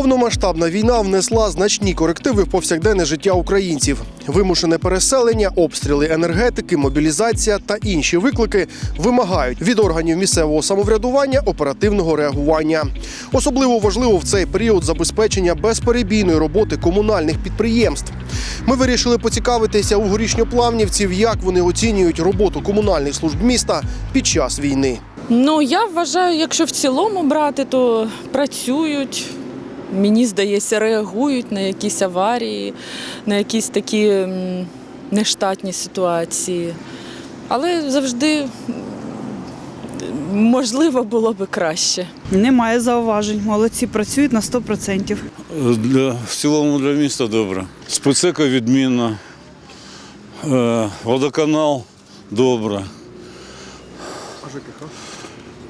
Повномасштабна війна внесла значні корективи в повсякденне життя українців. Вимушене переселення, обстріли енергетики, мобілізація та інші виклики вимагають від органів місцевого самоврядування оперативного реагування. Особливо важливо в цей період забезпечення безперебійної роботи комунальних підприємств. Ми вирішили поцікавитися у горішньоплавнівців, як вони оцінюють роботу комунальних служб міста під час війни. Ну, я вважаю, якщо в цілому брати, то працюють. Мені здається, реагують на якісь аварії, на якісь такі нештатні ситуації. Але завжди можливо було би краще. Немає зауважень. Молодці працюють на 100%. Для, в цілому для міста добре. Спецека відмінна, е, водоканал добре. А ЖКХ?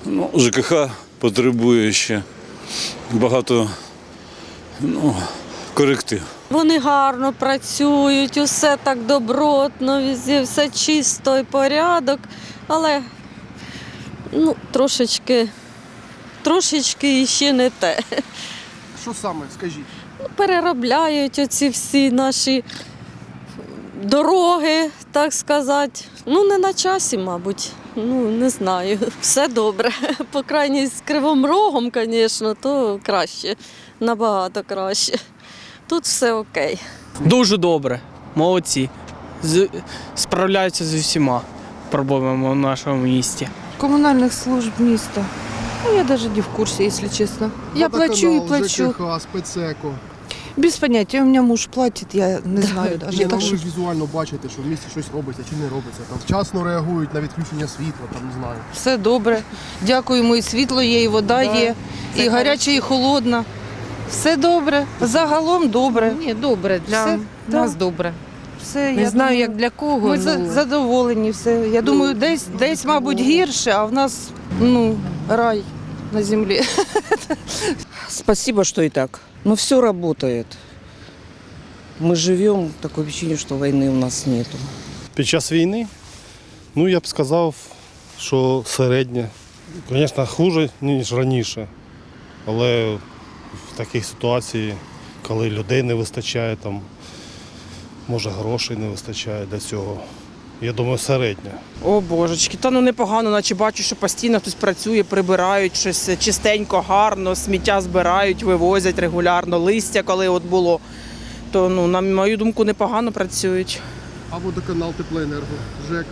Ну, ЖКХ потребує ще багато ну, коректив. Вони гарно працюють, усе так добротно, все чисто і порядок, але ну, трошечки, трошечки ще не те. Що саме? Скажіть. Переробляють оці всі наші дороги, так сказати. Ну, не на часі, мабуть. Ну, не знаю. Все добре. По крайній з кривим рогом, звісно, то краще, набагато краще. Тут все окей. Дуже добре, молодці. З, справляються з усіма проблемами в нашому місті. коммунальных служб міста. Ну, я даже не в курсе, если честно. Я плачу и плачу. ЖКХ, спецеко. Без понятия, у меня муж платит, я не знаю даже. Ні, ну так ви що... ж візуально бачите, що в місті щось робиться чи не робиться. Там вчасно реагують на відключення світла, там не знаю. Все добре. Дякуємо, і світло є, і вода є, і гаряча, і холодна. Все добре. Загалом добре. Ні, добре, для Все, нас добре. Все, Не я знаю, думаю, як для кого. Ми ну, задоволені все. Я думаю, десь, десь, мабуть, гірше, а в нас ну, рай на землі. Спасибо, что и так. Но все работает. Мы живем, такое ощущение, что войны у нас нету. Під час війни, ну я б сказав, що середнє. Звісно, хуже, ніж раніше. Але в такій ситуації, коли людей не вистачає, там, може грошей не вистачає для цього. Я думаю, середнє. О божечки, та ну непогано, наче бачу, що постійно хтось працює, прибирають щось чистенько, гарно, сміття збирають, вивозять регулярно, листя, коли от було. То ну, на мою думку, непогано працюють. А водоканал теплоенерго, ЖЕК.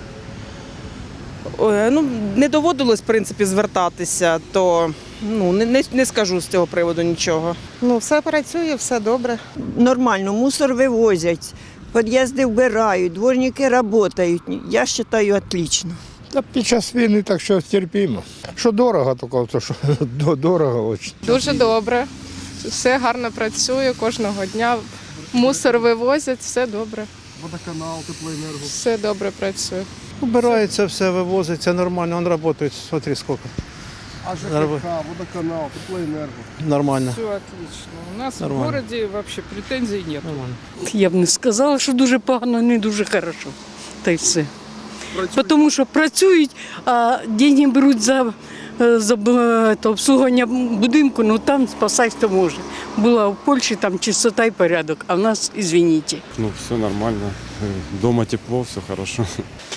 Е, Ну, не доводилось, в принципі, звертатися, то ну, не, не, не скажу з цього приводу нічого. Ну, все працює, все добре. нормально, мусор вивозять, під'їзди вбирають, дворники працюють. Я вважаю, отлично. Та під час війни так що терпімо. Що дорого, то, що дорого дуже. Дуже добре. Все гарно працює кожного дня. Мусор вивозять, все добре. Водоканал, теплоенерго. Все добре працює. Убирається все, вивозиться нормально, він працює, смотри скільки. А ЖКХ, водоканал, теплоенерго. Нормально. Все отлично. У нас Нормально. в городі взагалі претензій нет. Нормально. Я б не сказала, що дуже погано, не дуже хорошо. Та й все. Тому що працюють, а деньги беруть за, е, за то, обслуговування будинку, ну там спасати хто може. Була в Польщі там чистота і порядок, а в нас, извините. Ну, все нормально. Дома тепло, все хорошо.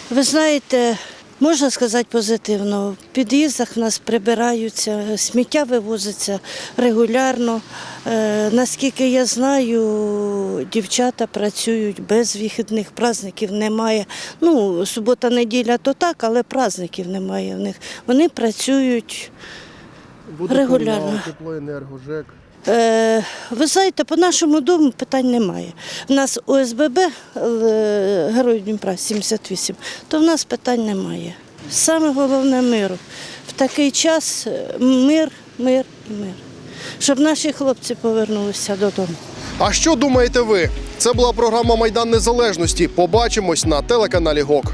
Ви знаєте, можна сказати позитивно. В під'їздах в нас прибираються, сміття вивозиться регулярно. Е, наскільки я знаю, дівчата працюють без вихідних, праздників немає. Ну, субота, неділя то так, але праздників немає в них. Вони працюють. Регулярно. теплоенерго, ЖЕК. Е, ви знаєте, по нашому дому питань немає. У нас ОСББ, е, Герой Дніпра 78, то в нас питань немає. Саме головне миру. В такий час е, мир, мир і мир. Щоб наші хлопці повернулися додому. А що думаєте ви? Це була програма Майдан Незалежності. Побачимось на телеканалі ГОК.